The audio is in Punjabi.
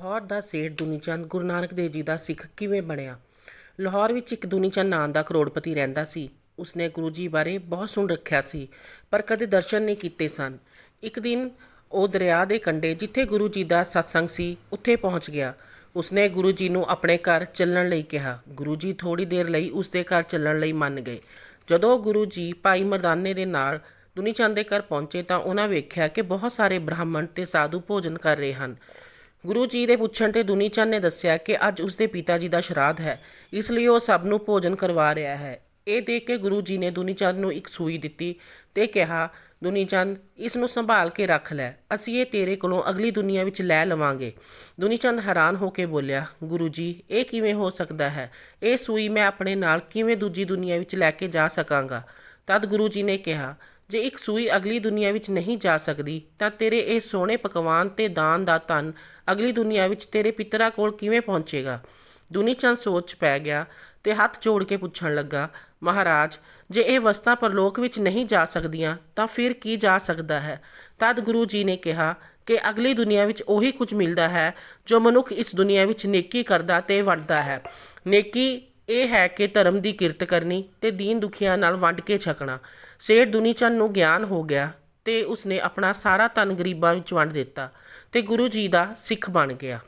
ਲਾਹੌਰ ਦਾ ਸੇਠ ਦੁਨੀਚੰਦ ਗੁਰੂ ਨਾਨਕ ਦੇਵ ਜੀ ਦਾ ਸਿੱਖ ਕਿਵੇਂ ਬਣਿਆ? ਲਾਹੌਰ ਵਿੱਚ ਇੱਕ ਦੁਨੀ ਚੰਦ ਨਾਂ ਦਾ ਕਰੋੜਪਤੀ ਰਹਿੰਦਾ ਸੀ। ਉਸਨੇ ਗੁਰੂ ਜੀ ਬਾਰੇ ਬਹੁਤ ਸੁਣ ਰੱਖਿਆ ਸੀ, ਪਰ ਕਦੇ ਦਰਸ਼ਨ ਨਹੀਂ ਕੀਤੇ ਸਨ। ਇੱਕ ਦਿਨ ਉਹ ਦਰਿਆ ਦੇ ਕੰਢੇ ਜਿੱਥੇ ਗੁਰੂ ਜੀ ਦਾ ਸਤਸੰਗ ਸੀ, ਉੱਥੇ ਪਹੁੰਚ ਗਿਆ। ਉਸਨੇ ਗੁਰੂ ਜੀ ਨੂੰ ਆਪਣੇ ਘਰ ਚੱਲਣ ਲਈ ਕਿਹਾ। ਗੁਰੂ ਜੀ ਥੋੜੀ ਦੇਰ ਲਈ ਉਸਦੇ ਘਰ ਚੱਲਣ ਲਈ ਮੰਨ ਗਏ। ਜਦੋਂ ਗੁਰੂ ਜੀ ਭਾਈ ਮਰਦਾਨੇ ਦੇ ਨਾਲ ਦੁਨੀ ਚੰਦ ਦੇ ਘਰ ਪਹੁੰਚੇ ਤਾਂ ਉਹਨਾਂ ਵੇਖਿਆ ਕਿ ਬਹੁਤ ਸਾਰੇ ਬ੍ਰਾਹਮਣ ਤੇ ਸਾਧੂ ਭੋਜਨ ਕਰ ਰਹੇ ਹਨ। ਗੁਰੂ ਜੀ ਦੇ ਪੁੱਛਣ ਤੇ ਦੁਨੀ ਚੰਦ ਨੇ ਦੱਸਿਆ ਕਿ ਅੱਜ ਉਸਦੇ ਪਿਤਾ ਜੀ ਦਾ ਸ਼ਰਾਧ ਹੈ, ਇਸ ਲਈ ਉਹ ਸਭ ਨੂੰ ਭੋਜਨ ਕਰਵਾ ਰਿਹਾ ਹੈ। ਇਹ ਦੇਖ ਕੇ ਗੁਰੂ ਜੀ ਨੇ ਦੁਨੀ ਚੰਦ ਨੂੰ ਇੱਕ ਸੂਈ ਦਿੱਤੀ ਤੇ ਕਿਹਾ, ਦੁਨੀ ਚੰਦ, ਇਸ ਨੂੰ ਸੰਭਾਲ ਕੇ ਰੱਖ ਲੈ, ਅਸੀਂ ਇਹ ਤੇਰੇ ਕੋਲੋਂ ਅਗਲੀ ਦੁਨੀਆ ਵਿੱਚ ਲੈ ਲਵਾਂਗੇ। ਦੁਨੀ ਚੰਦ ਹੈਰਾਨ ਹੋ ਕੇ ਬੋਲਿਆ, ਗੁਰੂ ਜੀ, ਇਹ ਕਿਵੇਂ ਹੋ ਸਕਦਾ ਹੈ? ਇਹ ਸੂਈ ਮੈਂ ਆਪਣੇ ਨਾਲ ਕਿਵੇਂ ਦੂਜੀ ਦੁਨੀਆ ਵਿੱਚ ਲੈ ਕੇ ਜਾ ਸਕਾਂਗਾ? ਤਦ ਗੁਰੂ ਜੀ ਨੇ ਕਿਹਾ ਜੇ ਇੱਕ ਸੂਈ ਅਗਲੀ ਦੁਨੀਆ ਵਿੱਚ ਨਹੀਂ ਜਾ ਸਕਦੀ, ਤਾਂ ਤੇਰੇ ਇਹ ਸੋਹਣੇ ਪਕਵਾਨ ਤੇ ਦਾਨ ਦਾ ਧਨ ਅਗਲੀ ਦੁਨੀਆ ਵਿੱਚ ਤੇਰੇ ਪਿਤਰਾਂ ਕੋਲ ਕਿਵੇਂ ਪਹੁੰਚੇਗਾ? ਦੁਨੀ ਚੰਦ ਸੋਚ ਪੈ ਗਿਆ ਤੇ ਹੱਥ ਜੋੜ ਕੇ ਪੁੱਛਣ ਲੱਗਾ, ਮਹਾਰਾਜ, ਜੇ ਇਹ ਵਸਤਾਂ ਪਰਲੋਕ ਵਿੱਚ ਨਹੀਂ ਜਾ ਸਕਦੀਆਂ, ਤਾਂ ਫਿਰ ਕੀ ਜਾ ਸਕਦਾ ਹੈ? ਤਦ ਗੁਰੂ ਜੀ ਨੇ ਕਿਹਾ ਕਿ ਅਗਲੀ ਦੁਨੀਆ ਵਿੱਚ ਉਹੀ ਕੁਝ ਮਿਲਦਾ ਹੈ ਜੋ ਮਨੁੱਖ ਇਸ ਦੁਨੀਆ ਵਿੱਚ ਨੇਕੀ ਕਰਦਾ ਤੇ ਵੰਡਦਾ ਹੈ। ਨੇਕੀ ਇਹ ਹੈ ਕਿ ਧਰਮ ਦੀ ਕਿਰਤ ਕਰਨੀ ਤੇ ਦੀਨ ਦੁਖੀਆਂ ਨਾਲ ਵੰਡ ਕੇ ਛਕਣਾ। ਸੇਠ ਦੁਨੀਚੰਦ ਨੂੰ ਗਿਆਨ ਹੋ ਗਿਆ ਤੇ ਉਸਨੇ ਆਪਣਾ ਸਾਰਾ ਧਨ ਗਰੀਬਾਂ ਵਿੱਚ ਵੰਡ ਦਿੱਤਾ ਤੇ ਗੁਰੂ ਜੀ ਦਾ ਸਿੱਖ ਬਣ ਗਿਆ।